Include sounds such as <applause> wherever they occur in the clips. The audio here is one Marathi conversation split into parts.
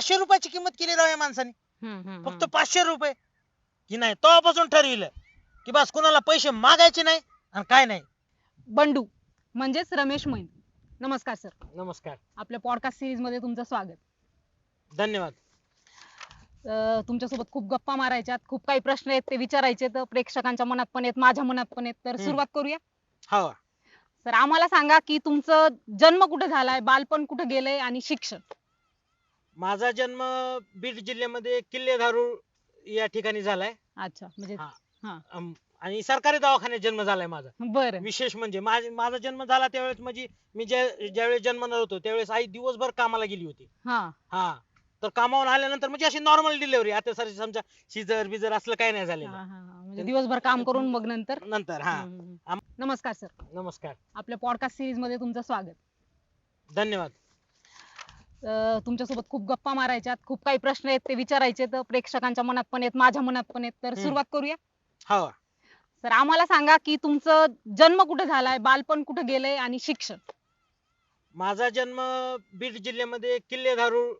पाचशे रुपयाची किंमत केली राव या माणसाने. फक्त. पाचशे रुपये. की नाही तेव्हापासून ठरविलं. की बस कुणाला पैसे मागायचे नाही आणि काय नाही. बंडू म्हणजेच रमेश मैन नमस्कार सर. नमस्कार. आपल्या पॉडकास्ट सिरीजमध्ये तुमचं स्वागत. धन्यवाद. अं, तुमच्यासोबत खूप गप्पा मारायच्यात खूप काही प्रश्न आहेत ते विचारायचे तर प्रेक्षकांच्या मनात पण आहेत माझ्या मनात पण आहेत तर हम्म. सुरुवात करूया. हो. तर आम्हाला सांगा की तुमचं जन्म कुठे झालाय बालपण कुठे गेलंय आणि शिक्षण? माझा जन्म बीड जिल्ह्यामध्ये किल्ले धारूर या ठिकाणी झालाय. अच्छा म्हणजे हा. अम, आणि सरकारी दवाखान्यात जन्म झालाय माझा. बरं. विशेष म्हणजे माझ- माझा जन्म झाला त्यावेळेस म्हणजे मी ज्या ज्यावेळेस जन्मणार होतो त्यावेळेस आई दिवसभर कामाला गेली होती. हा. हा. तर कामावून आल्यानंतर म्हणजे अशी नॉर्मल डिलिव्हरी आता सर समजा शिजर बिजर असलं काही नाही हा, झालेलं. हा, हा. म्हणजे दिवसभर काम करून मग नंतर? नंतर हा. हम्म, नमस्कार सर. नमस्कार. आपल्या पॉडकास्ट सिरीजमध्ये तुमचं स्वागत. धन्यवाद. अं, तुमच्यासोबत खूप गप्पा मारायच्यात खूप काही प्रश्न आहेत ते विचारायचे तर प्रेक्षकांच्या मनात पण आहेत माझ्या मनात पण आहेत. तर हम्म. सुरुवात करूया. हो. तर आम्हाला सांगा की तुमचं जन्म कुठे झालाय बालपण कुठे गेलंय आणि शिक्षण? माझा जन्म बीड जिल्ह्यामध्ये किल्ले धारूर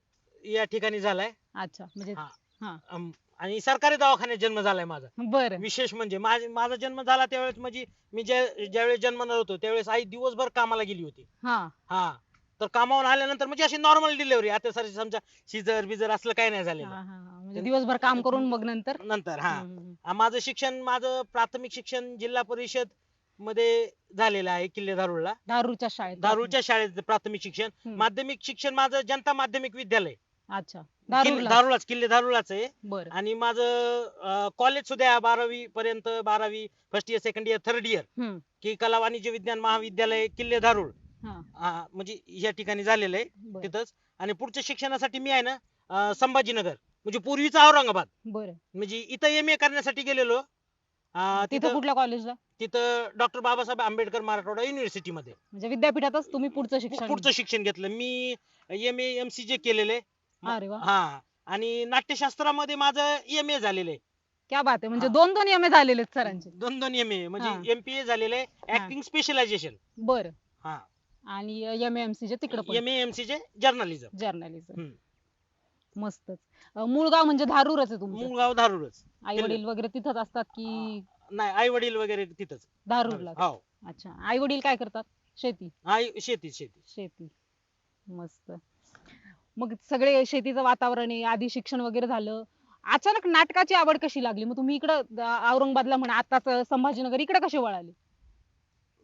या ठिकाणी झालाय. अच्छा म्हणजे हा. अम, आणि सरकारी दवाखान्यात जन्म झालाय माझा. बरं. विशेष म्हणजे माझ- माझा जन्म झाला त्यावेळेस म्हणजे मी ज्या ज्यावेळेस जन्मणार होतो त्यावेळेस आई दिवसभर कामाला गेली होती. हा. हा. तर कामावून आल्यानंतर म्हणजे अशी नॉर्मल डिलिव्हरी आता सर समजा शिजर बिजर असलं काही नाही झालेलं. हा, हा. म्हणजे दिवसभर काम करून मग नंतर? नंतर हा. हम्म, हम्म. आ, माझं शिक्षण माझं प्राथमिक शिक्षण जिल्हा परिषदमध्ये झालेलं आहे किल्ले धारूरला. दारूच्या शाळेत. धारूरच्या शाळेत प्राथमिक शिक्षण. हम्म. माध्यमिक शिक्षण माझं जनता माध्यमिक विद्यालय. अच्छा. किल्ले- दारूला धारूरलाच किल्ले धारूरलाच आहे. बरं. आणि माझं कॉलेज सुद्धा आहे बारावी पर्यंत बारावी first year second year third year. की कला वाणिज्य विज्ञान महाविद्यालय किल्ले धारूर. हा, म्हणजे या ठिकाणी झालेलं आहे बरं. तिथंच. आणि पुढच्या शिक्षणासाठी मी आहे ना अं, संभाजीनगर म्हणजे पूर्वीचा औरंगाबाद. बरं. म्हणजे इथं एम ए करण्यासाठी गेलेलो. अं, तिथं तिथं कुठल्या कॉलेजला तिथं डॉक्टर बाबासाहेब आंबेडकर मराठवाडा युनिव्हर्सिटी मध्ये. म्हणजे विद्यापीठातच तुम्ही पुढचं शिक्षण पुढचं शिक्षण घेतलं. मी M A M C J केलेले अरे वा. हा. आणि नाट्यशास्त्रामध्ये माझं एम ए झालेलं आहे. क्या बात आहे. म्हणजे हा. दोन दोन एम ए झालेले आहेत सरांचे. दोन दोन एम ए हा. म्हणजे एम पी ए झालेलं आहे. हा. ऍक्टिंग स्पेशलायझेशन बरं. हा. आणि एम एम सी चे तिकडे पण. एम ए एम सी चे जर्नलिझम जर्नलिझम हम्म. मस्तच. अं, मूळ गाव म्हणजे धारूरच आहे तुमचं? मूळगाव धारूरच. आई वडील वगैरे तिथंच असतात की नाही आई वडील वगैरे तिथंच. धारूरला? हो. अच्छा. आई वडील काय करतात? शेती? आई शेती शेती. शेती. मस्त. मग सगळे शेतीचं वातावरण आहे आधी शिक्षण वगैरे झालं. अचानक नाटकाची आवड कशी लागली? मग तुम्ही इकडं औरंगाबादला म्हणा आताच संभाजीनगर इकडे कसे वळाले?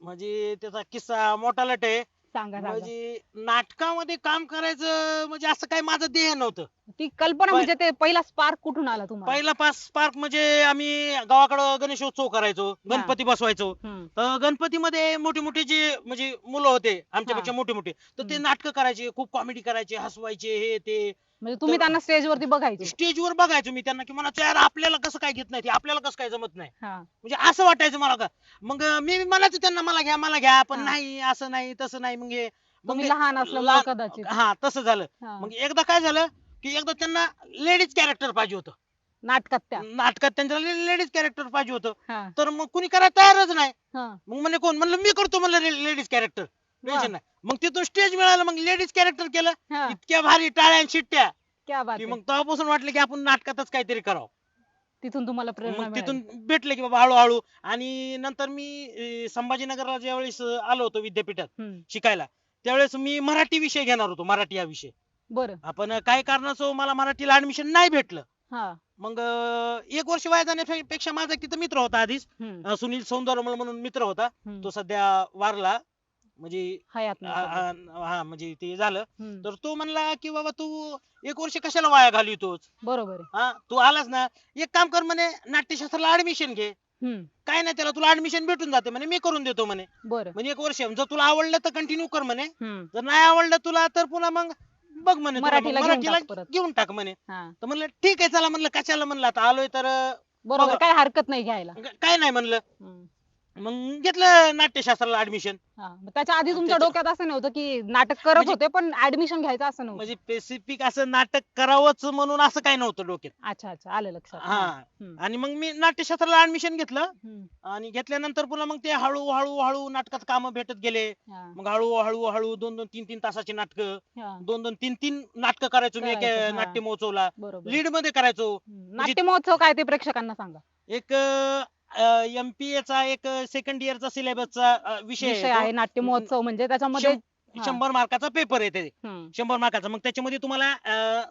म्हणजे त्याचा किस्सा मोठा लट आहे. सांगा सांगा. म्हणजे नाटकामध्ये काम करायचं म्हणजे असं काही माझं ध्येय नव्हतं. ती कल्पना म्हणजे ते पहिला स्पार्क कुठून आला तुम्हाला? पहिला पास पार्क म्हणजे आम्ही गावाकडं गणेशोत्सव करायचो गणपती बसवायचो. हम्म, तर गणपतीमध्ये मोठे मोठे जे म्हणजे मुलं होते आमच्यापेक्षा मोठे मोठे. तर ते हम्म. नाटकं करायचे खूप कॉमेडी करायचे हसवायचे हे ते. म्हणजे तुम्ही तर- त्यांना स्टेज वरती बघायचे. स्टेजवर बघायचो मी त्यांना की मला यार आपल्याला कसं काय घेत नाही ते आपल्याला कसं काय जमत नाही? हा. म्हणजे असं वाटायचं मला का? मग मी म्हणायचो त्यांना मला घ्या मला घ्या पण हा. नाही असं नाही तसं नाही मग हे मग तुम्ही लहान असल्यामुळे लहान- कदाचित. हा तसं झालं. हा. मग एकदा काय झालं की एकदा त्यांना लेडीज कॅरेक्टर पाहिजे होतं. नाटकात त्या. नाटकात त्यांच्या लेडीज कॅरेक्टर पाहिजे होतं. हा. तर मग कुणी करायला तयारच नाही. हा. मग म्हणे कोण? म्हणलं मी करतो म्हणलं लेडीज कॅरेक्टर. टेन्शन नाही. मग तिथून स्टेज मिळालं मग लेडीज कॅरेक्टर केलं. हा. इतक्या भारी टाळ्या आणि शिट्ट्या. क्या बात की आहे. मग तेव्हापासून वाटलं की आपण नाटकातच काहीतरी करावं. तिथून तुम्हाला प्रेरणा मग मिळाली. तिथून भेटले की बाबा हळूहळू. आणि नंतर मी अं, संभाजीनगरला ज्यावेळेस अं, आलो होतो विद्यापीठात हम्म, शिकायला त्यावेळेस मी मराठी विषय घेणार होतो मराठी हा विषय बरं. आपण अं, काही कारणास्तव मला मराठीला ऍडमिशन नाही भेटलं. हा. मग अं, एक वर्ष वाया जाण्यापेक्षा माझा एक तिथं मित्र होता आधीच हम्म, अं, सुनील सौंदरमल म्हणून मित्र होता. हम्म. तो सध्या वारला. म्हणजे हयात आ- नाही सध्या. आ- हा म्हणजे ते झालं. हम्म, तर तो म्हणला की बाबा तू एक वर्ष कशाला वाया घालवतोच बरोबर आहे. हा तू आलास ना एक काम कर म्हणे नाट्यशास्त्राला ऍडमिशन घे. हम्म, काय नाही त्याला तुला ऍडमिशन भेटून जाते म्हणे मी करून देतो म्हणे. बरं. म्हणजे एक वर्ष जर तुला आवडलं तर कंटिन्यू कर म्हणे. हम्म, जर नाही आवडलं तुला तर पुन्हा मग बघ म्हणे तुला मग मराठीला घेऊन मराठीला टाक परत. घेऊन टाक म्हणे. हा. तर म्हणलं ठीक आहे चला म्हणलं कशाला? म्हणलं आता आलोय तर बरोबर बघा. काय हरकत नाही घ्यायला. काय नाही म्हणलं. हम्म, मग घेतलं नाट्यशास्त्राला ऍडमिशन हा मग त्याच्या आधी तुमच्या त्याच्या- डोक्यात असं नव्हतं की नाटक करत म्हणजे- होते पण ऍडमिशन घ्यायचं असं नव्हतं. म्हणजे स्पेसिफिक असं नाटक करावंच म्हणून असं काही नव्हतं डोक्यात. अच्छा अच्छा आलं लक्षात. हा. हम्म. आणि मग मी नाट्यशास्त्राला ऍडमिशन घेतलं. हम्म. आणि घेतल्यानंतर पुन्हा मग ते हळू हळू हळू नाटकात काम भेटत गेले. हा, मग हळू हळू हळू दोन दोन तीन तीन तासाचे नाटक. हा, दोन दोन तीन तीन नाटक करायचो मी करायचो, एका हा. नाट्य महोत्सवला बरोबर. लीडमध्ये करायचो. हम्म. नाट्य महोत्सव काय ते प्रेक्षकांना सांगा. एक चा एक सेकंड इयरचा सिलेबसचा विषय विषय आहे नाट्य महोत्सव म्हणजे त्याच्यामध्ये. शंभर मार्काचा पेपर आहे ते. हम्म. शंभर मार्काचा. मग त्याच्यामध्ये तुम्हाला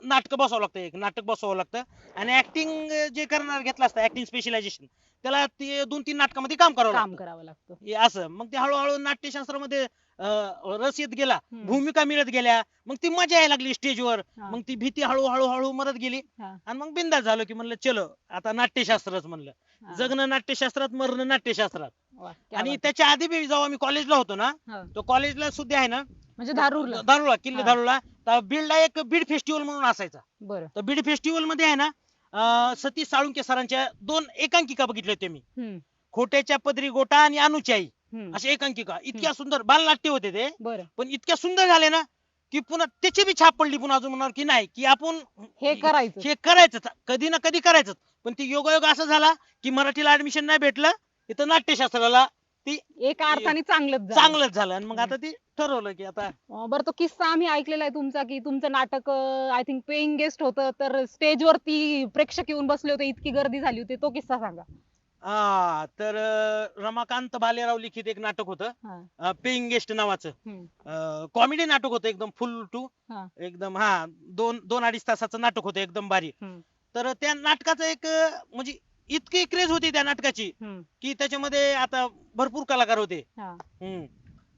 नाटक बसवावं लागतं एक. नाटक बसवावं लागतं. आणि ऍक्टिंग जे करणार घेतलं असतं ऍक्टिंग स्पेशलायझेशन त्याला ते दोन तीन नाटकामध्ये काम करावं काम लागतं. करावं लागतं. हे असं. मग ते हळूहळू नाट्यशास्त्रामध्ये अं, रस येत गेला हम्म. भूमिका मिळत गेल्या मग ती मजा यायला लागली स्टेजवर. हा. मग ती भीती हळू हळू हळू मरत गेली. हा. आणि मग बिंदास झालो की म्हणलं चलो आता नाट्यशास्त्रच म्हणलं. हा. जगणं नाट्यशास्त्रात मरणं नाट्यशास्त्रात. वा, क्या आणि बात त्याच्या आधी बी जेव्हा मी कॉलेजला होतो ना आहे. हा. तो कॉलेजला सुद्धा आहे ना म्हणजे दारुला किल्ले हा. तर बीडला एक बीड फेस्टिवल म्हणून असायचा. बरं. तर बीड फेस्टिवलमध्ये आहे ना अं, सतीश साळुंके सरांच्या दोन एकांकिका बघितल्या होत्या मी. हम्म. खोट्याच्या पदरी गोटा आणि अनुची आई हम्म. अशा एकांकिका. इतक्या सुंदर बालनाट्य होते ते. बरं. पण इतक्या सुंदर झाले ना की पुन्हा त्याची बी छाप पडली पुन्हा अजून म्हणणार की नाही की आपण हे करायचं. हे करायचं. कधी ना कधी करायचं पण ती योगायोग असा झाला की मराठीला ऍडमिशन नाही भेटलं इथं नाट्यशास्त्राला ती एका अर्थाने चांगलंच झालं. चांगलंच झालं आणि मग आता ती ठरवलं की आता अं, बरं तो किस्सा आम्ही ऐकलेला आहे तुमचा की तुमचं नाटक आय थिंक पेइंग गेस्ट होतं तर स्टेज वरती प्रेक्षक येऊन बसले होते इतकी गर्दी झाली होती तो किस्सा सांगा हा तर अं, रमाकांत भालेराव लिखित एक नाटक होतं. पेईंग गेस्ट नावाचं हम्म. कॉमेडी नाटक होतं एकदम फुल टू हा. एकदम हा दोन दोन अडीच तासाचं नाटक होतं एकदम भारी हम्म. तर त्या नाटकाचं एक अं, म्हणजे इतकी क्रेज होती त्या नाटकाची हम्म. की त्याच्यामध्ये आता भरपूर कलाकार होते हा. हम्म.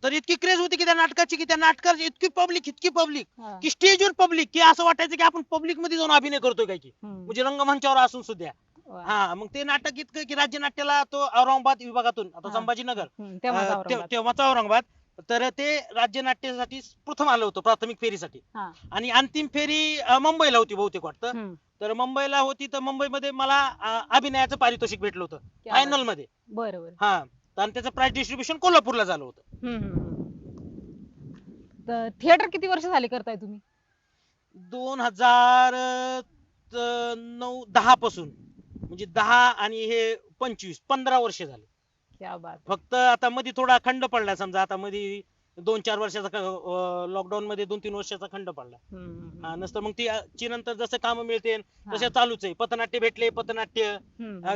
तर इतकी क्रेज होती की त्या नाटकाची की त्या नाटकाची इतकी पब्लिक इतकी पब्लिक हा. की स्टेजवर पब्लिक की असं वाटायचं की आपण पब्लिकमध्ये जाऊन अभिनय करतोय काय की हम्म. म्हणजे रंगमंचावर असून सुद्धा वा. हा मग ते नाटक इतकं की राज्य नाट्याला तो औरंगाबाद विभागातून आता हा. संभाजीनगर हम्म. तेव्हाच अं, ते- औरंगाबाद. तेव्हाचा औरंगाबाद तर ते राज्य नाट्यासाठी प्रथम आलं होतं प्राथमिक फेरीसाठी. हा. आणि अंतिम फेरी अं, मुंबईला होती बहुतेक वाटतं. हम्म. तर मुंबईला होती तर मुंबईमध्ये मला अं, अभिनयाचं पारितोषिक भेटलं होतं. क्या बात. फायनलमध्ये बरं बरं. हा. आणि त्याचं प्राइस डिस्ट्रीब्युशन कोल्हापूरला झालं होतं. हम्म, हम्म, हम्म. तर थिएटर किती वर्ष झाले करताय तुम्ही? दोन हजार नऊ दहा पासून. म्हणजे दहा आणि हे पंचवीस पंधरा वर्ष झाले. क्या बात फक्त आता मध्ये थोडा खंड पडला समजा आता मध्ये दोन चार वर्षाचा लॉकडाऊन मध्ये दोन तीन वर्षाचा खंड पडला. हा, नसतं मग ती ची नंतर जसं काम मिळते. तसे चालूच आहे. पथनाट्य भेटले पथनाट्य.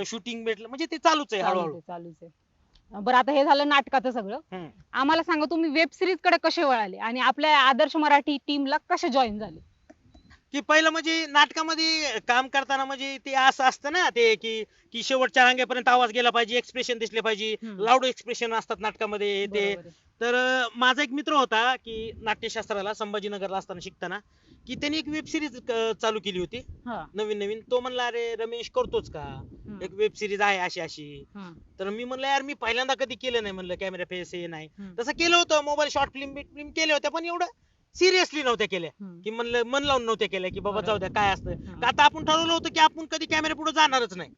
शूटिंग भेटलं म्हणजे ते चालूच आहे हळूहळू. चालूच आहे बरं आता हे झालं नाटकाचं सगळं. हम्म. आम्हाला सांगा तुम्ही वेब सिरीजकडे कसे वळाले? आणि आपल्या आदर्श मराठी टीमला कसे जॉईन झाले? की पहिलं म्हणजे नाटकामध्ये काम करताना म्हणजे ते असं असतं ना ते की की शेवटच्या रांगेपर्यंत आवाज गेला पाहिजे एक्सप्रेशन दिसले पाहिजे हम्म. लाऊड एक्सप्रेशन असतात नाटकामध्ये हे ते. बरोबर आहे. तर अं, माझा एक मित्र होता की नाट्यशास्त्राला संभाजीनगरला असताना शिकताना की त्यांनी एक वेब सिरीज चालू केली होती. हा, नवीन नवीन. तो म्हणला अरे रमेश करतोच का? हम्म, एक वेब सिरीज आहे अशी अशी. हम्म, तर मी म्हणलं यार मी पहिल्यांदा कधी केलं नाही. म्हणलं कॅमेरा फेस हे नाही. हम्म, तसं केलं होतं mobile short film bit film केल्या होत्या पण एवढं सिरियसली नव्हत्या केल्या. की म्हणलं मन लावून नव्हत्या केल्या की बाबा. जाऊ द्या काय असतं. का आता आपण ठरवलं होतं की आपण कधी कॅमेरा पुढे जाणारच नाही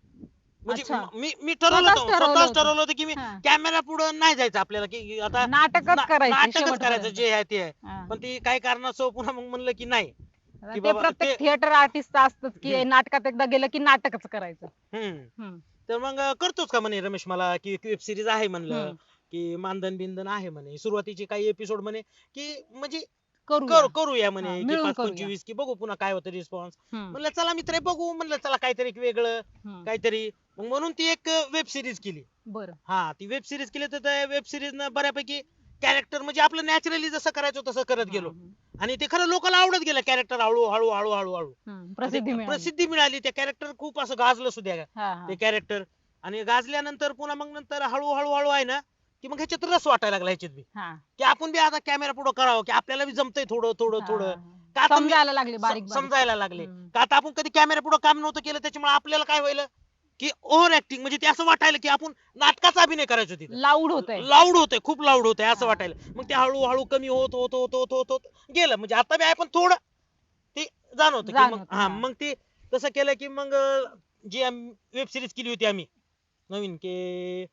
म्हणजे अच्छा. मी मी ठरवलं स्वतःच होतं ठरवलं स्वतःच होतं. ठरवलं होतं की मी हा. कॅमेरा पुढे नाही जायचं आपल्याला की आता नाटकच ना- करायचं नाटकच शेवटपर्यंत. करायचं जे आहे ते आहे हा. पण ती काही कारणास्तव पुन्हा मग म्हणलं की नाही आता की ते बाबा प्रत्येक ते- थिएटर आर्टिस्ट असतच की हम्म. नाटकात एकदा गेलं की नाटकच करायचं हम्म हम्म, तर मग करतोच का म्हणे रमेश मला की वेब सिरीज आहे म्हणलं हम्म. की मानधन बिंदन आहे म्हणे सुरुवातीचे काही एपिसोड म्हणे की म्हणजे करू करू करूया म्हणे हा, की मिळून पाच करूया. पंचवीस की बघू पुन्हा काय होतं रिस्पॉन्स हम्म, म्हणलं चला मित्र बघू. म्हणलं चला काहीतरी वेगळं हम्म. काहीतरी. मग म्हणून ती एक वेब सिरीज केली. बरं. हा ती वेब सिरीज केली तर त्या वेब सिरीज न बऱ्यापैकी कॅरेक्टर म्हणजे आपलं नॅचरली जसं करायचो तसं करत गेलो. आणि ते खरं लोकांना आवडत गेलं कॅरेक्टर हळू हळू हळू हळू हळू. हम्म. प्रसिद्धी ते मिळाली. प्रसिद्धी मिळाली त्या कॅरेक्टर खूप असं गाजलं सुद्धा हा, हा. ते कॅरेक्टर आणि गाजल्यानंतर पुन्हा मग नंतर हळू हळू हळू आहे ना की मग ह्याच्यात रस वाटायला लागला ह्याच्यात बी. हा, की आपण बी आता कॅमेरा पुढे करावं की आपल्याला बी जमतंय थोडं थोडं थोडं. का आता मी- समजायला लागले बारीक सम- बारीक समजायला लागले. हम्म. का आता आपण कधी कॅमेरा पुढे काम नव्हतं केलं त्याच्यामुळे आपल्याला काय व्हायलं? की ओव्हर ऍक्टिंग म्हणजे ते असं वाटायला की आपण नाटकाचा अभिनय करायचो तिथे. लाऊड होतंय. लाऊड होतंय खूप लाऊड होतंय असं हा. वाटायला. मग ते हळू हळू कमी होत होत होत होत होत होत गेलं. म्हणजे आता बी आहे पण थोडं ते जाणवतं की मग जाणवतं, हा हा. मग ते तसं केलं की मग अं, जी वेब सिरीज केली होती आम्ही नवीन की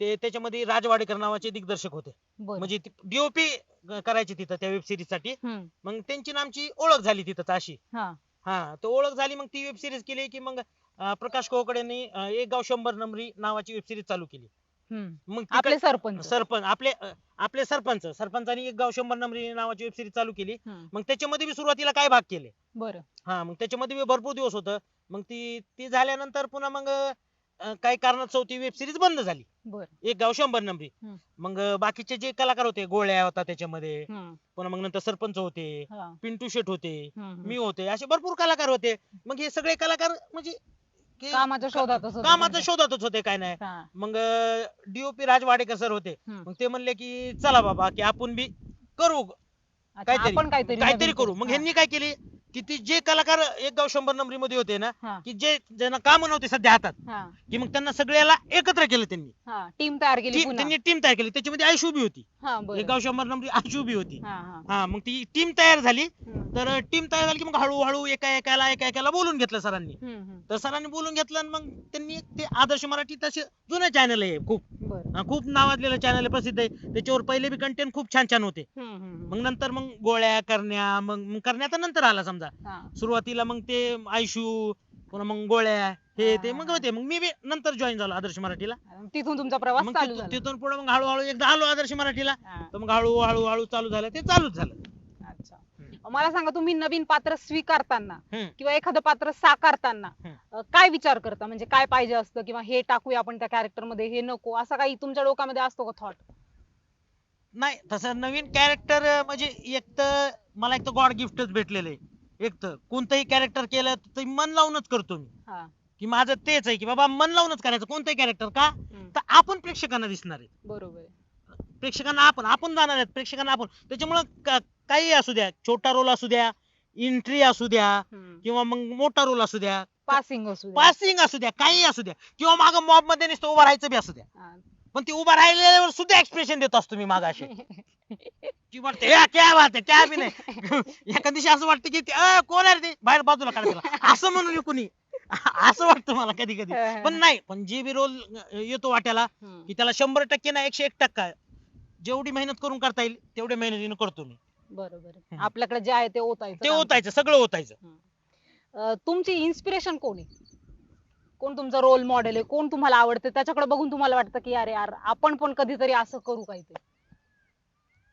ते त्याच्यामध्ये राजवाडेकर नावाचे दिग्दर्शक होते. बरं. म्हणजे डीओपी करायचे तिथं त्या वेब सिरीजसाठी. हम्म. मग त्यांची ना आमची ओळख झाली तिथं अशी. हा. हा तर ओळख झाली मग ती वेब सिरीज केली की मग अं, प्रकाश कोकड यांनी अं, एक गाव शंभर नंबरी नावाची वेब सिरीज चालू केली. हम्म. मग ती आपले सरपंच. सरपंच आपले अं, आपले सरपंच सरपंचानी एक गाव शंभर नंबरी नावाची वेब सिरीज चालू केली. हम्म. मग त्याच्यामध्ये बी सुरुवातीला काय भाग केले? बरं. हा मग त्याच्यामध्ये बी भरपूर दिवस होतं. मग ती ती झाल्यानंतर पुन्हा मग अं, काही कारणात चौथी वेब सिरीज बंद झाली बरं एक गाव शंभर नंबरी हम्म. मग अं, बाकीचे जे कलाकार होते गोळ्या होता त्याच्यामध्ये हम्म. पुन्हा मग नंतर सरपंच होते हा. पिंटू शेट होते हम्म. मी होते असे भरपूर कलाकार होते मग हे सगळे कलाकार म्हणजे की कामाच्या शोधातच होते कामाच्या सगळे. शोधातच होते काय नाही हा. मग डीओपी राज वाडेकर सर होते हम्म. मग ते म्हणले की चला बाबा की आपण बी करू अच्छा, काहीतरी आपण काहीतरी काहीतरी नवीन करू मग हा. ह्यांनी काय केली की ती जे कलाकार एक गाव शंभर नंबरी मध्ये होते ना हा. की जे ज्यांना काम नव्हते सध्या हातात हा. की मग त्यांना सगळ्याला एकत्र केलं त्यांनी. हा टीम तयार केली पुन्हा. त्यांनी टीम तयार केली. त्याच्यामध्ये आयशू बी होती. हा बरं. एक गाव शंभर नंबरी आयशू बी होती. हा हा. हा मग ती टीम तयार झाली. हम्म. तर टीम तयार झाली की मग हळूहळू एका एकाला एका एकाला बोलून घेतलं सरांनी. हम्म, हम्म. तर सरांनी बोलून घेतलं आणि मग त्यांनी एक ते आदर्श मराठी तसे जुनं चॅनल आहे खूप. बरं. हा, खूप नावाजलेलं चॅनल आहे प्रसिद्ध आहे. त्याच्यावर पहिले बी कंटेंट खूप छान छान होते. हम्म, हम्म, हम्म. मग नंतर मग गोळ्या करण्या मग मग करण्याचा नंतर आला समजा. हा. सुरुवातीला मग ते आयशू पुन्हा मग गोळ्या हे ते मग. होते. मग मी बी नंतर जॉईन झालो आदर्श मराठीला. तिथून तुमचा प्रवास मग चालू तिथून झाला. तिथून पुढे मग हळूहळू एकदा आलो आदर्श मराठीला. हा. तर मग हळू हळू हळू चालू झालं. ते चालूच झालं. अच्छा. मला सांगा तुम्ही नवीन पात्र स्वीकारताना हम्म. किंवा एखादं पात्र साकारताना हम्म. अं, काय विचार करता? म्हणजे काय पाहिजे असतं? किंवा हे टाकूया आपण त्या कॅरेक्टरमध्ये हे नको. असं काही तुमच्या डोक्यामध्ये असतो का थॉट नाही तसं नवीन कॅरेक्टर म्हणजे एक तर मला एक तर गॉड गिफ्टच भेटलेलं आहे. एक तर कोणतंही कॅरेक्टर केलं तर मन लावूनच करतो मी हा की माझं तेच आहे की बाबा मन लावूनच करायचं कोणतंही कॅरेक्टर का हम्म. तर आपण प्रेक्षकांना दिसणार आहे बरोबर आहे. प्रेक्षकांना आपण आपण जाणार आहेत प्रेक्षकांना आपण त्याच्यामुळं का- काही असू द्या छोटा रोल असू द्या एंट्री असू द्या हम्म. किंवा मग मोठा रोल असू द्या पासिंग असू. पासिंग असू द्या काही असू द्या किंवा माग मॉबमध्ये नुसतं उभं राहायचं बी असू द्या हा. पण ती उभा राहिल्यावर सुद्धा एक्सप्रेशन देत असतो मी माग <laughs> की वाटते "ए, क्या बात आहे क्या बी नाही. एका दिवशी असं वाटतं की ते, "अ, कोण आहे रे? ते बाहेर बाजूला काढायला <laughs> असं म्हणून कुणी <laughs> असं वाटतं मला कधी कधी पण नाही पण जे बी रोल येतो वाट्याला. की त्याला शंभर टक्के ना एकशे एक टक्का जेवढी मेहनत करून करता येईल तेवढ्या मेहनतीने करतो मी. बरोबर. हम्म. आपल्याकडे जे आहे ते ओतायचं ते काम. ओतायचं सगळं ओतायचं. अं, तुमची इन्स्पिरेशन कोण आहे? कोण तुमचा रोल मॉडेल आहे? कोण तुम्हाला आवडतं? त्याच्याकडे बघून तुम्हाला वाटतं की अरे यार आपण पण कधीतरी असं करू काहीतरी.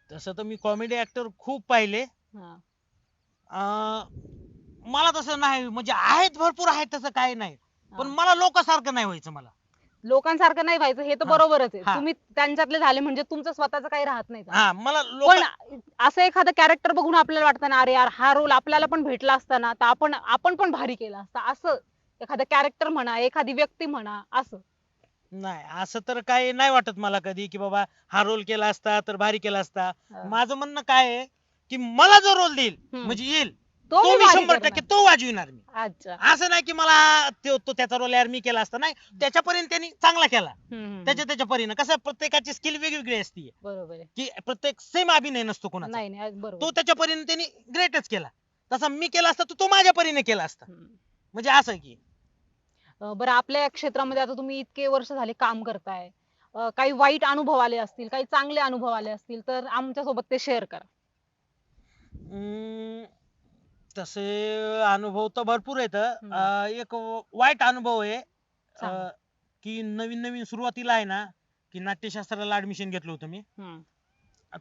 तसं तर मी कॉमेडी ऍक्टर खूप पाहिले हा. अं, मला तसं नाही म्हणजे आहेत भरपूर आहेत तसं काही नाही पण. मला लोकांसारखं नाही व्हायचं मला लोकांसारखं नाही व्हायचं हे तर हा. बरोबरच आहे हा. तुम्ही त्यांच्यातले झाले म्हणजे तुमचं स्वतःच काही राहत नाही हा मला लोक पण असं एखादं कॅरेक्टर बघून आपल्याला वाटतं ना अरे यार हा रोल आपल्याला पण भेटला असता ना तर आपण आपण पण भारी केला असता असं एखादं कॅरेक्टर म्हणा एखादी व्यक्ती म्हणा असं नाही असं तर काही नाही वाटत मला कधी की बाबा हा रोल केला असता तर भारी केला असता. माझं म्हणणं काय आहे की मला जो रोल देईल हम्म. म्हणजे येईल. तो तो मी मी भारी शंभर करणार. टक्के तो वाजविणार मी. अच्छा. असं नाही की मला तो तो त्याचा रोल यार मी केला असता. नाही त्याच्यापर्यंत त्यांनी चांगला केला. हम्म, त्याच्या त्याच्या परीनं. कसं प्रत्येकाची स्किल वेगवेगळी असते. बरोबर आहे. की प्रत्येक सेम अभिनय नसतो कोणाचा. नाही नाही बरोबर. तो त्याच्या परीने त्यांनी ग्रेटच केला. तसा मी केला असता तर तो माझ्या परीने केला असता. हम्म. म्हणजे असं की. बरं आपल्या क्षेत्रामध्ये आता तुम्ही इतके वर्ष झाले काम करताय अं, काही वाईट अनुभव आले असतील काही चांगले अनुभव आले असतील तर आमच्यासोबत ते शेअर करा अं, तसे अनुभव तर भरपूर आहेत. अं, एक वाईट अनुभव आहे सांगा. अं, की नवीन नवीन सुरुवातीला आहे ना की नाट्यशास्त्राला ऍडमिशन घेतलं होतं मी हम्म.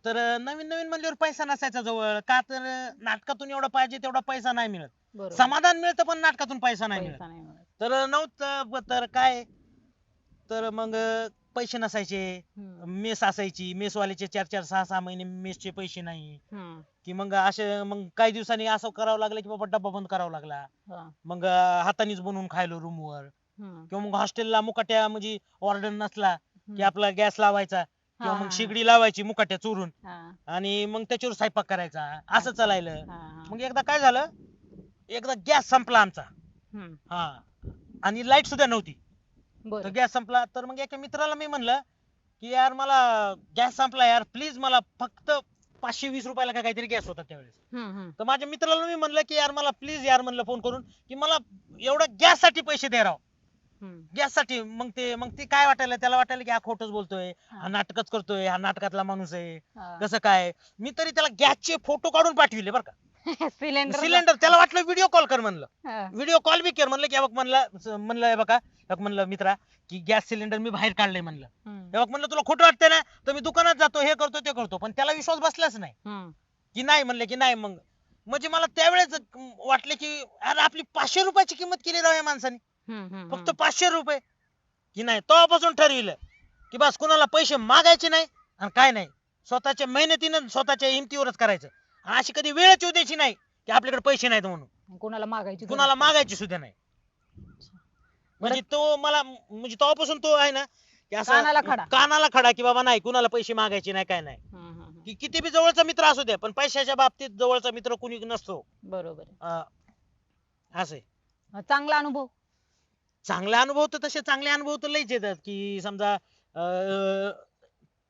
तर नवीन नवीन म्हणल्यावर पैसा नसायचा जवळ का तर नाटकातून एवढा पाहिजे तेवढा पैसा नाही मिळत बरोबर समाधान मिळतं पण नाटकातून पैसा नाही मिळत पैसा नाही मिळत. तर नव्हतं ब- तर काय तर मग पैसे नसायचे हम्म. मेस असायची मेसवाल्याचे चार चार सहा सहा महिने मेसचे पैसे नाही हम्म. की मग असे मग काही दिवसांनी असं करावं लागलं की बाबा डब्बा बंद करावा लागला हा. मग अं, हातानेच बनवून खायलो रूमवर हम्म. किंवा मग हॉस्टेलला मुकाट्या म्हणजे ऑर्डर नसला की हम्म. आपला गॅस लावायचा किंवा हा, मग हा, शिगडी लावायची मुकाट्या चोरून हा. आणि मग त्याच्यावर स्वयंपाक करायचा असं चालायलं हा, हा. मग एकदा काय झालं एकदा गॅस संपला आमचा हम्म. हा आणि लाइट सुद्धा नव्हती. तर बरं. गॅस संपला. तर मग एका मित्राला मी म्हणलं की यार मला गॅस संपला यार प्लीज मला फक्त पाचशे वीस रुपयाला का काहीतरी गॅस होता त्यावेळेस. हम्म, हम्म. तर माझ्या मित्राला मी म्हणलं की यार मला प्लीज यार म्हणलं फोन करून की मला एवढं गॅससाठी पैसे दे राव. हम्म. गॅससाठी. मग ते मग ते काय वाटायला? त्याला वाटायला की हा खोटच बोलतोय हा. नाटकच करतोय हा नाटकातला माणूस आहे हा. कसं काय? मी तरी त्याला गॅसचे फोटो काढून पाठविले बरं का. <laughs> सिलेंडर सिलेंडर त्याला वाटलं व्हिडिओ कॉल कर म्हणलं. हा. व्हिडिओ कॉल बी कर म्हणलं की बघ म्हणलं म्हणलं हे बघा हे बघ म्हणलं मित्रा की गॅस सिलेंडर मी बाहेर काढलंय म्हणलं. हम्म. हे बघ म्हणलं तुला खोटं वाटतंय ना तर मी दुकानात जातो हे करतो ते करतो. पण त्याला विश्वास बसलाच नाही. हम्म. की नाही म्हणले की नाही मग. म्हणजे मला त्यावेळेस वाटले की अरे आपली पाचशे रुपयाची किंमत केली राव या माणसाने. हम्म, हम्म, फक्त. पाचशे रुपये. की नाही तेव्हापासून ठरविलं की बस कुणाला पैसे मागायचे नाही आणि काय नाही. स्वतःच्या मेहनतीनं स्वतःच्या हिमतीवरच करायचं. अशी कधी वेळच येऊ द्यायची नाही की आपल्याकडे पैसे नाहीत म्हणून कोणाला मागायची कुणाला. मागायची सुद्धा नाही म्हणजे तो मला म्हणजे तेव्हापासून तो आहे ना की असं कानाला खडा. कानाला खडा की बाबा नाही कुणाला पैसे मागायचे नाही काय नाही हम्म, हम्म, हम्म. की किती बी जवळचा मित्र असू द्या पण पैशाच्या बाबतीत जवळचा मित्र कुणी नसतो बरोबर आहे. अं, असं आहे. चांगला अनुभव चांगले अनुभव तर तसे चांगले अनुभव तर लईच येतात की समजा अं,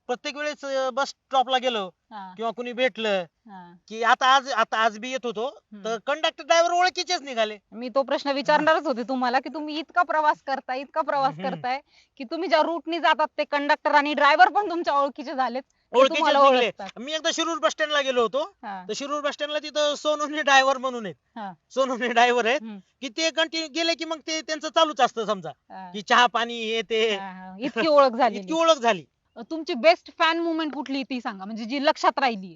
प्रत्येक वेळेस बस स्टॉपला गेलो हा, किंवा कुणी भेटलं हा. की आता आज आता आज बी येत होतो तर कंडक्टर ड्रायव्हर ओळखीचेच निघाले. मी तो प्रश्न विचारणारच होते तुम्हाला की तुम्ही इतका प्रवास करताय इतका प्रवास हम्म. करताय की तुम्ही ज्या रूटनी जातात ते कंडक्टर आणि ड्रायव्हर पण तुमच्या ओळखीचे झालेत ते ओळखीचेच तुम्हाला निघले. ओळखतात. मी एकदा शिरूर बस स्टँडला गेलो होतो हा, तर शिरूर बस स्टँडला तिथं सोनवणे ड्रायव्हर म्हणून आहेत. हा, सोनवणे ड्रायव्हर आहेत हम्म, की ते कंटिन्यू गेले की मग ते त्यांचं चालूच असतं समजा हा, की चहा पाणी हे ते. हा, हा. इतकी ओळख झाली <laughs> इतकी ओळख झाली. तुमची बेस्ट फॅन मुवमेंट कुठली ती सांगा म्हणजे जी लक्षात राहिली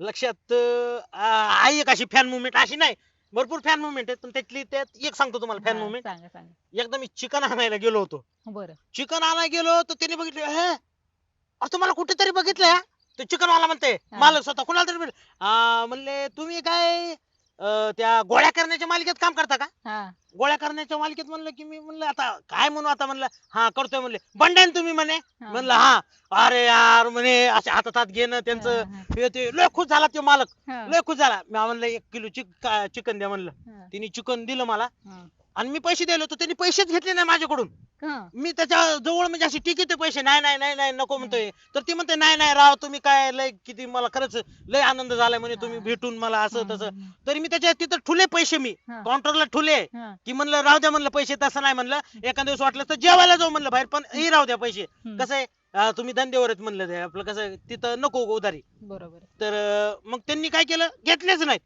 लक्षात अं, आ- आहे एक अशी फॅन मुवमेंट अशी नाही भरपूर फॅन मुवमेंट आहेत पण त्यातली त्यात एक सांगतो तुम्हाला फॅन मुवमेंट सांगा सांगा. एकदा मी चिकन आणायला गेलो होतो. बरं. चिकन आणायला गेलो तर त्याने बघितलं हे अरे तुम्हाला कुठेतरी बघितलं ते चिकन वाला म्हणते हा. मालक स्वतः कुणाला तरी आ, म्हणले तुम्ही काय अं, त्या गोळ्या करण्याच्या मालिकेत काम करता का? हा. गोळ्या करण्याच्या मालिकेत म्हणलं की मी म्हणलं आता काय म्हणू आता म्हणलं हा करतोय म्हणले. बंड्यान तुम्ही म्हणे. हा. म्हणलं हा. अरे यार म्हणे असे हातात हात घेणं त्यांचं हा, हा, हे ते लय खुश झाला ते मालक. हा, लय खुश झाला. मी म्हणलं एक किलो चिक चिकन द्या म्हणलं. हा, तिने चिकन दिलं मला. हा. आणि मी पैसे दिले होते त्यांनी पैसेच घेतले नाही माझ्याकडून. हा. मी त्याच्याजवळ म्हणजे अशी टिकीत पैसे. नाही नाही नाही नाही नको म्हणतोय. तर ती म्हणते नाही नाही राव तुम्ही काय लय किती मला खरंच लय आनंद झालाय म्हणे. तुम्ही. भेटून मला असं तसं. तरी मी त्याच्या तिथं ठुले पैसे मी. हा. काउंटरला ठुले. हा, की म्हणलं राहू द्या म्हणलं पैसे तसं नाही म्हणलं. एखाद्या दिवस वाटलं तर जेवायला जाऊ म्हणलं बाहेर. पण ही राहू द्या पैसे. हम्म. कसं आहे अं, तुम्ही धंद्यावर आहेत म्हणलं ते. आपलं कसं आहे, तिथं नको उधारी. बरोबर आहे. तर अं, मग त्यांनी काय केलं? घेतलेच नाहीत.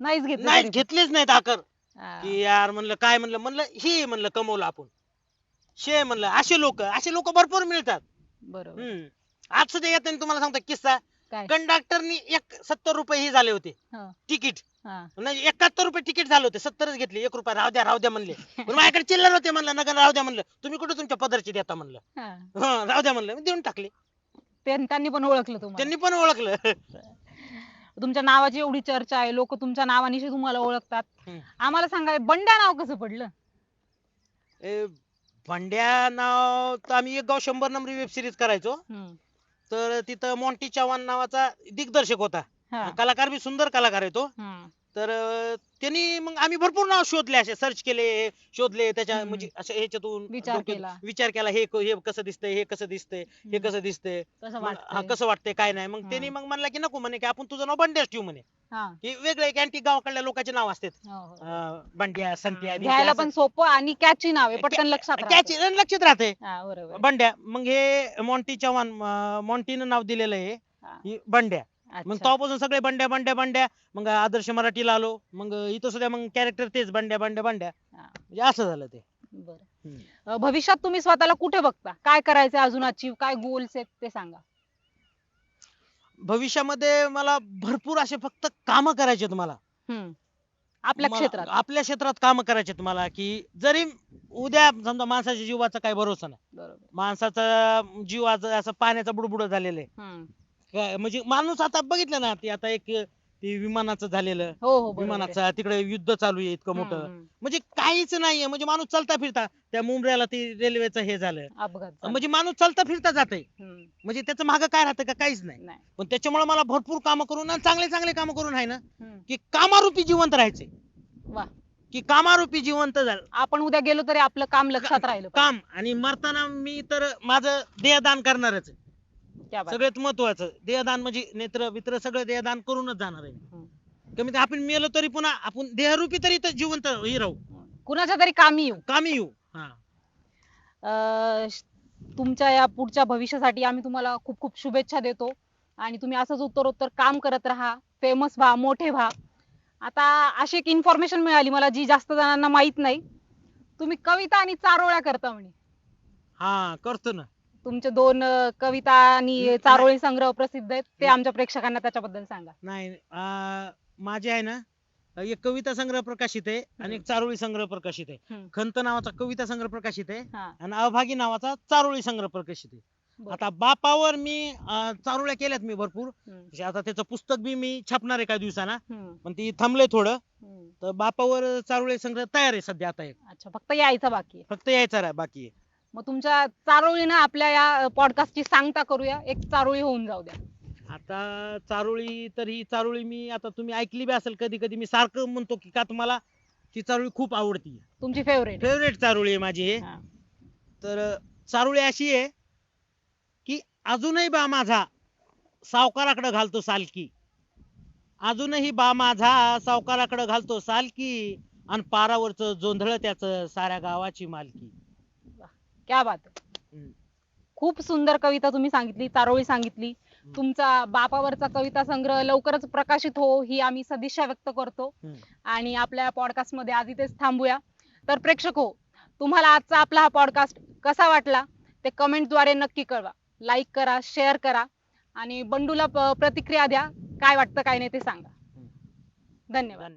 नाहीच घेतलं नाही तरी. घेतलेच नाहीत आकर. हा. की यार म्हणलं काय म्हणलं? म्हणलं ही म्हणलं कमवलं आपण. शे म्हणलं असे लोक असे लोक भरपूर मिळतात. बरोबर. हम्म. आज सुद्धा येताना तुम्हाला सांगतो किस्सा. काय? कंडक्टरनी एक सत्तर रुपये ही झाले होते. हा, तिकीट. हा. म्हणजे एकाहत्तर रुपये तिकीट झालं होते सत्तरच घेतले. एक रुपया राहू द्या राहू द्या म्हणले. पण माझ्याकडे चिल्लर होते म्हणलं नगर राहू द्या म्हणलं. तुम्ही कुठे तुमच्या पदरची देता म्हणलं? हा. हं, राहू द्या म्हणलं. मी देऊन टाकले. त्यां- त्यांनी पण ओळखलं तुम्हाला. त्यांनी पण ओळखलं. तुमच्या नावाची एवढी चर्चा आहे लोक तुमच्या नावानिशी तुम्हाला ओळखतात हम्म. आम्हाला सांगा बंड्या नाव कसं पडलं ए, भांड्या नाव तर आम्ही एक गाव शंभर नंबरी वेब सिरीज करायचो. तर तिथं मॉन्टी चव्हाण नावाचा दिग्दर्शक होता हा. कलाकार बी सुंदर कलाकार आहे तो हम्म. तर अं, त्यांनी मग आम्ही भरपूर नाव शोधले असे सर्च केले शोधले त्याच्या हम्म. म्हणजे असे ह्याच्यातून विचार डोक्यात- केला. विचार केला हे क- हे कसं दिसतंय हे कसं दिसतंय हे हम्म. कसं दिसतंय कसं मग- हा, वाटतंय कसं वाटतंय काय नाही मग. त्यांनी मग म्हणला की नको म्हणे की आपण तुझं नाव बंड्याच ठेवू म्हणे हा. की वेगळं एक अँटी गावाकडल्या लोकांचे नाव असतात हो, हो. अं, बंड्या संत्या घ्यायला पण सोपं आणि कॅची नाव आहे पटकन लक्षात राहतं. त्याची लक्षात राहते हा बरोबर बंड्या मग हे मॉन्टी चव्हाण अं, मॉन्टीनं नाव दिलेलं आहे हा. ही बंड्या मग अच्छा. तेव्हापासून सगळे बंड्या बंड्या बंड्या मग आदर्श मराठीला आलो मग इथं सुद्धा मग कॅरेक्टर तेच बंड्या बंड्या बंड्या. हा. म्हणजे असं झालं ते. बरं. हम्म. अं, भविष्यात तुम्ही स्वतःला कुठे बघता? काय करायचं अजून अचीव काय गोल्स आहेत ते सांगा. भविष्यामध्ये मला भरपूर असे फक्त काम करायचे मला. हम्म. आपल्या मला- क्षेत्रात. आपल्या क्षेत्रात काम करायचे मला की जरी उद्या समजा माणसाच्या जीवाचा काही भरोसा नाही. बरोबर. माणसाचा जीव आज असं पाण्याचा बुडबुड झालेलं आहे. हम्म. काय म्हणजे माणूस आता बघितलं ना ते आता एक ते विमानाचं झालेलं हो हो बरोबर आहे. विमानाचं तिकडे युद्ध चालू आहे इतकं मोठं हम्म. म्हणजे काहीच नाहीये म्हणजे माणूस चालता फिरता त्या मुंबऱ्याला ते रेल्वेचं हे झालं अपघात झाला. म्हणजे माणूस चालता फिरता जाते हम्म. म्हणजे त्याचं मागं काय राहतं का काहीच नाही नाही पण त्याच्यामुळे मला भरपूर कामं करून आणि चांगले चांगले कामं करून आहे ना हम्म. की कामारूपी जिवंत राहायचे वा की कामारूपी जिवंत झालं आपण उद्या गेलो तरी आपलं काम लक्षात राहिलं पाहिजे. काम आणि मरताना मी तर माझं देहदान करणारच आहे. क्या बात. सगळ्यात महत्वाचं देहदान म्हणजे नेत्र मित्र सगळं देहदान करूनच जाणार आहे. कमीत आपण मेलो तरी पुन्हा आपण देहरूपी तरी इथं जिवंत हे राहू. कुणाच्या तरी कामी येऊ. कामी येऊ हा. अं, श- तुमच्या या पुढच्या भविष्यासाठी आम्ही तुम्हाला खूप खूप शुभेच्छा देतो. आणि तुम्ही असंच उत्तरोत्तर काम करत राहा फेमस व्हा मोठे व्हा. आता अशी एक इन्फॉर्मेशन मिळाली मला जी जास्त जणांना माहीत नाही. तुम्ही कविता आणि चारोळ्या करता म्हणे. हा करतो ना. तुमचे दोन अं, कविता आणि. चारोळी संग्रह प्रसिद्ध आहेत ते. आमच्या प्रेक्षकांना त्याच्याबद्दल सांगा. नाही माझे आहे ना एक कविता संग्रह प्रकाशित आहे आणि एक चारोळी संग्रह प्रकाशित आहे. हम्म. खंत नावाचा कविता संग्रह प्रकाशित आहे हा. आणि अभागी नावाचा चारोळी संग्रह प्रकाशित आहे. बरं. आता बापावर मी अं, चारोळ्या केल्यात मी भरपूर. हम्म, म्हणजे आता त्याचं पुस्तक बी मी छापणार आहे काही दिवसांना. हम्म, पण ती थांबलंय थोडं. हम्म. तर बापावर चारोळी संग्रह तयार आहे सध्या आता एक. अच्छा फक्त यायचं बाकी आहे. फक्त यायचा रा- बाकी आहे. मग तुमच्या चारोळीनं आपल्या या पॉडकास्टची सांगता करूया. एक चारोळी होऊन जाऊ द्या. आता चारोळी तर ही चारोळी मी आता तुम्ही ऐकली बी असेल कधी कधी मी सारखं म्हणतो की का तुम्हाला ती चारोळी खूप आवडती. तुमची फेवरेट फेवरेट चारोळी आहे माझी हे. तर चारोळी अशी आहे की अजूनही बा माझा सावकाराकडे घालतो सालकी. अजूनही बा माझा सावकाराकडे घालतो सालकी. आणि पारावरच जोंधळ त्याच साऱ्या गावाची मालकी. क्या बात. खूप सुंदर कविता तुम्ही सांगितली चारोळी सांगितली. तुमचा बापावरचा कविता संग्रह लवकरच प्रकाशित हो ही आम्ही सदिच्छा व्यक्त करतो. आणि आपल्या पॉडकास्टमध्ये आज इथेच थांबूया. तर प्रेक्षक हो तुम्हाला आजचा आपला हा पॉडकास्ट कसा वाटला ते कमेंटद्वारे नक्की कळवा. लाईक करा शेअर करा. आणि बंडूला प्रतिक्रिया द्या. काय वाटतं काय नाही ते सांगा. धन्यवाद.